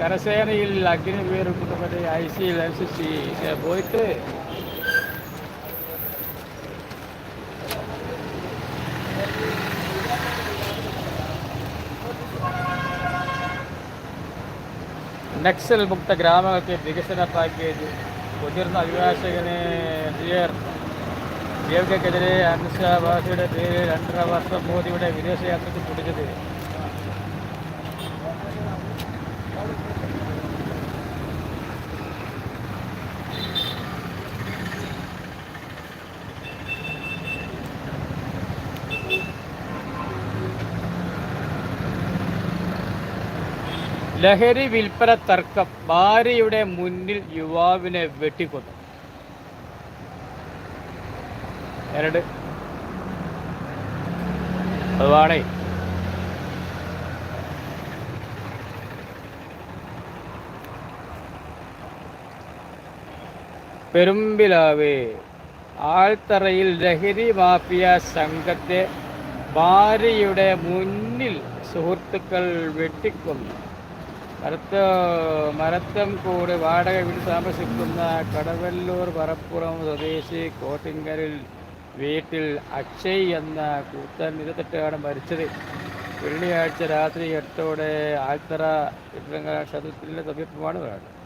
കരസേനയിൽ അഗ്നിവീർ കുടുംബത്തെ I C N C C പോയിട്ട് നക്സൽ മുക്ത ഗ്രാമങ്ങൾക്ക് വികസന പാക്കേജ് മുതിർന്ന അഭിഭാഷകന് ഡിയർ ദേവ്കക്കെതിരെ അൻഷാബാസിയുടെ പേരിൽ രണ്ടര വർഷം മോദിയുടെ വിദേശയാത്രയ്ക്ക് പിടിച്ചത് ലഹരി വിൽപ്പന തർക്കം ഭാര്യയുടെ മുന്നിൽ യുവാവിനെ വെട്ടിക്കൊന്നു. രണ്ട്. അതുവാണേ പെരുമ്പിലാവ്. ആൾത്തറയിൽ ലഹരി മാഫിയ സംഘത്തെ ഭാര്യയുടെ മുന്നിൽ സുഹൃത്തുക്കൾ വെട്ടിക്കൊന്നു. മരത്ത മരത്തംകൂട് വാടക വീട് താമസിക്കുന്ന കടവല്ലൂർ പറപ്പുറം സ്വദേശി കോട്ടിങ്കലിൽ വീട്ടിൽ അക്ഷയ് എന്ന കൂത്തൻ ഇരുപത്തെട്ടാണ് മരിച്ചത്. വെള്ളിയാഴ്ച രാത്രി എട്ടോടെ ആൽത്തറ ക്ഷേത്രത്തിന്റെ സമീപമാണ് വേണ്ടത്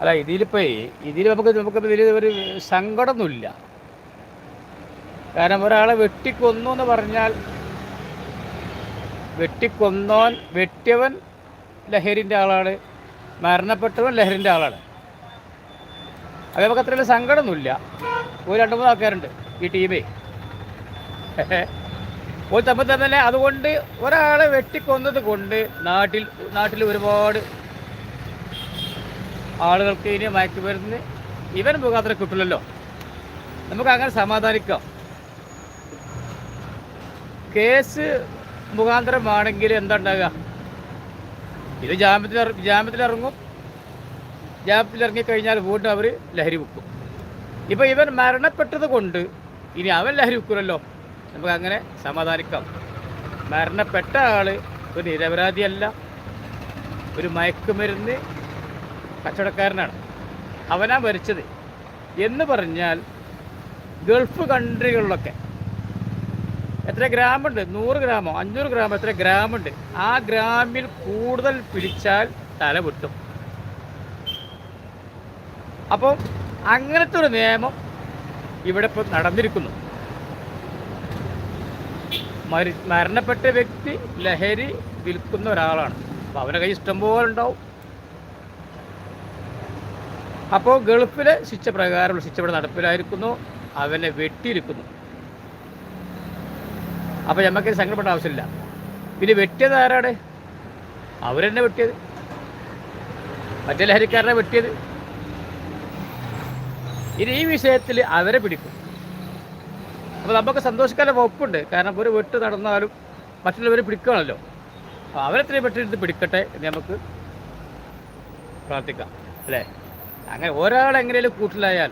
അല്ല ഇതിലിപ്പോ ഇതിൽ നമുക്ക് നമുക്ക് ഇതിൽ ഒരു സങ്കടമൊന്നുമില്ല. കാരണം ഒരാളെ വെട്ടിക്കൊന്നു എന്ന് പറഞ്ഞാൽ വെട്ടിക്കൊന്നോൻ വെട്ടിയവൻ ലഹരിന്റെ ആളാണ് മരണപ്പെട്ടവൻ ലഹരിന്റെ ആളാണ്. അത് നമുക്ക് അത്ര വലിയ സങ്കടമൊന്നുമില്ല. ഒരു രണ്ട് മൂന്ന് ആൾക്കാരുണ്ട് ഈ ടീമേ ഒരു തമ്മിൽ തന്നെ അതുകൊണ്ട് ഒരാളെ വെട്ടിക്കൊന്നത് കൊണ്ട് നാട്ടിൽ നാട്ടിൽ ഒരുപാട് ആളുകൾക്ക് ഇനി മയക്കുമരുന്ന് ഇവൻ മുഖാന്തരം കിട്ടില്ലല്ലോ. നമുക്ക് അങ്ങനെ സമാധാനിക്കാം. കേസ് മുഖാന്തരമാണെങ്കിൽ എന്താ ഉണ്ടാകുക ഇത് ജാമ്യത്തിൽ ജാമ്യത്തിലിറങ്ങും ജാമ്യത്തിലിറങ്ങിക്കഴിഞ്ഞാൽ വീണ്ടും അവർ ലഹരി വെക്കും ഇപ്പം ഇവൻ മരണപ്പെട്ടത് കൊണ്ട് ഇനി അവൻ ലഹരി വെക്കുമല്ലോ നമുക്ക് അങ്ങനെ സമാധാനിക്കാം. മരണപ്പെട്ട ആൾ ഒരു നിരപരാധിയല്ല. ഒരു മയക്കുമരുന്ന് കച്ചവടക്കാരനാണ്. അവനാ മരിച്ചത് എന്ന് പറഞ്ഞാൽ ഗൾഫ് കൺട്രികളിലൊക്കെ എത്ര ഗ്രാമുണ്ട്? നൂറ് ഗ്രാമോ? അഞ്ഞൂറ് ഗ്രാമോ? എത്ര ഗ്രാമുണ്ട്? ആ ഗ്രാമിൽ കൂടുതൽ പിടിച്ചാൽ തല വിട്ടും അപ്പോൾ അങ്ങനത്തെ ഒരു നിയമം ഇവിടെ ഇപ്പോൾ നടന്നിരിക്കുന്നു. മരി മരണപ്പെട്ട വ്യക്തി ലഹരി വിൽക്കുന്ന ഒരാളാണ്. അപ്പോൾ അവരുടെ കൈ ഇഷ്ടംപോലെ ഉണ്ടാവും. അപ്പോൾ ഗൾഫിലെ ശിക്ഷ പ്രകാരമുള്ള ശിക്ഷ ഇവിടെ നടപ്പിലായിരിക്കുന്നു. അവനെ വെട്ടിയിരിക്കുന്നു. അപ്പോൾ നമുക്ക് സങ്കടപ്പെട്ട ആവശ്യമില്ല. പിന്നെ വെട്ടിയത് ആരാണ്? അവരെന്നെ വെട്ടിയത്. മറ്റേ ലഹരിക്കാരനെ വെട്ടിയത്. ഇനി ഈ വിഷയത്തിൽ അവരെ പിടിക്കും. അപ്പോൾ നമുക്ക് സന്തോഷിക്കാനുള്ള വകുപ്പുണ്ട്. കാരണം ഒരു വെട്ട് നടന്നാലും മറ്റുള്ളവരെ പിടിക്കുകയാണല്ലോ അപ്പോൾ അവരെത്രയും പെട്ടെന്ന് പിടിക്കട്ടെ എന്ന് നമുക്ക് പ്രാർത്ഥിക്കാം. അല്ലേ? അങ്ങനെ ഒരാളെങ്ങനെയും കൂട്ടിലായാൽ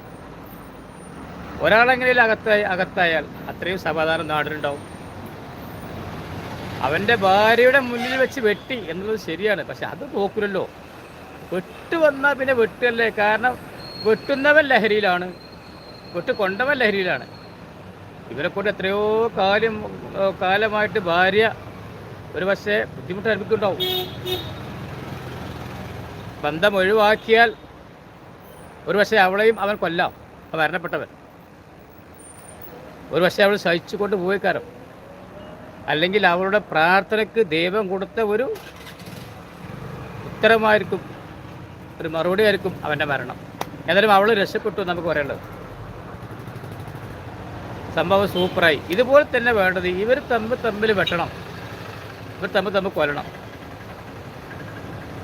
ഒരാളെങ്ങനെയും അകത്തായി അകത്തായാൽ അത്രയും സമാധാനം നാടിനുണ്ടാവും. അവന്റെ ഭാര്യയുടെ മുന്നിൽ വെച്ച് വെട്ടി എന്നുള്ളത് ശരിയാണ് പക്ഷെ അത് നോക്കൂലല്ലോ. വെട്ട് വന്നാൽ പിന്നെ വെട്ടല്ലേ? കാരണം വെട്ടുന്നവൻ ലഹരിയിലാണ് വെട്ട് കൊണ്ടവൻ ലഹരിയിലാണ്. ഇവരെ കൊണ്ട് എത്രയോ കാലം കാലമായിട്ട് ഭാര്യ ഒരു പക്ഷേ ബുദ്ധിമുട്ട് അനുഭവിക്കുന്നുണ്ടാവും ബന്ധം ഒഴിവാക്കിയാൽ ഒരു പക്ഷേ അവളെയും അവൻ കൊല്ലാം. മരണപ്പെട്ടവൻ. ഒരു പക്ഷേ അവൾ സഹിച്ചുകൊണ്ട് പോയിക്കാരം. കാരം അല്ലെങ്കിൽ അവളുടെ പ്രാർത്ഥനയ്ക്ക് ദൈവം കൊടുത്ത ഒരു ഉത്തരമായിരിക്കും ഒരു മറുപടി ആയിരിക്കും അവന്റെ മരണം. ഏതായാലും അവൾ രക്ഷപ്പെട്ടു നമുക്ക് പറയേണ്ടത്. സംഭവം സൂപ്പറായി. ഇതുപോലെ തന്നെ വേണ്ടത് ഇവർ തമ്മിൽ തമ്മിൽ വെട്ടണം. ഇവർ തമ്മിൽ തമ്മിൽ കൊല്ലണം.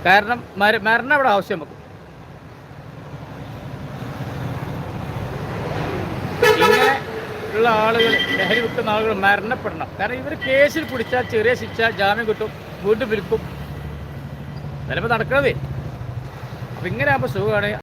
കാരണം മര മരണം അവിടെ ആവശ്യം നമുക്ക്. ഉള്ള ആളുകൾ ലഹരി വിൽക്കുന്ന ആളുകൾ മരണപ്പെടണം. കാരണം ഇവർ കേസിൽ പിടിച്ചാൽ ചെറിയ ശിക്ഷ ജാമ്യം കിട്ടും വീണ്ടും വിൽക്കും. ചിലപ്പോൾ നടക്കണതേ? അപ്പം ഇങ്ങനെ ആകുമ്പോൾ സുഖമാണ്.